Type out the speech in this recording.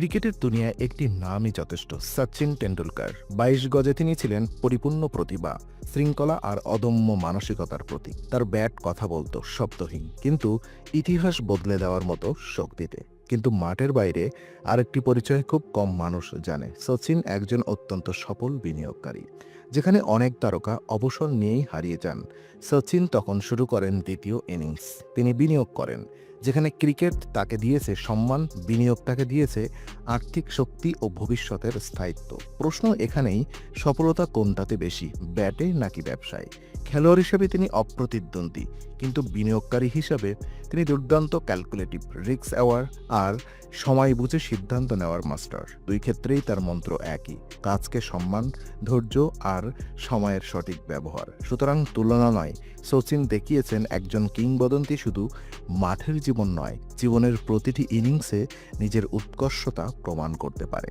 ক্রিকেটের দুনিয়ায় একটি নামই যথেষ্ট, সচিন টেন্ডুলকার বাইশ গজে তিনি ছিলেন পরিপূর্ণ প্রতিভা, শৃঙ্খলা আর অদম্য মানসিকতার প্রতীক। তার ব্যাট, কথা বলতো, শব্দহীন, কিন্তু ইতিহাস বদলে দেওয়ার মতো শক্তিতে। কিন্তু মাঠের বাইরে আরেকটি পরিচয় খুব কম মানুষ জানে, সচিন একজন অত্যন্ত সফল বিনিয়োগকারী, যেখানে অনেক তারকা অবসর নিয়েই হারিয়ে যান। সচিন তখন শুরু করেন দ্বিতীয় ইনিংস, তিনি বিনিয়োগ করেন। যেখানে ক্রিকেট তাকে দিয়েছে সম্মান বিনিয়োগ তাকে দিয়েছে আর্থিক শক্তি ও ভবিষ্যতের স্থায়িত্ব। প্রশ্ন এখানেই, সফলতা কোনটাতে বেশি, ব্যাটে নাকি ব্যবসায়? খেলোয়াড় হিসেবে তিনি অপ্রতিদ্বন্দ্বী, কিন্তু বিনিয়োগকারী হিসাবে তিনি দুর্দান্ত ক্যালকুলেটিভ রিক্স অ্যাওয়ার আর সময় বুঝে সিদ্ধান্ত নেওয়ার মাস্টার দুই ক্ষেত্রেই তার মন্ত্র একই, কাজকে সম্মান, ধৈর্য আর সময়ের সঠিক ব্যবহার। সুতরাং তুলনা নয়, সচিন দেখিয়েছেন একজন কিংবদন্তি শুধু মাঠের জীবন নয় জীবনের প্রতিটি ইনিংসে নিজের উৎকর্ষতা প্রমাণ করতে পারে।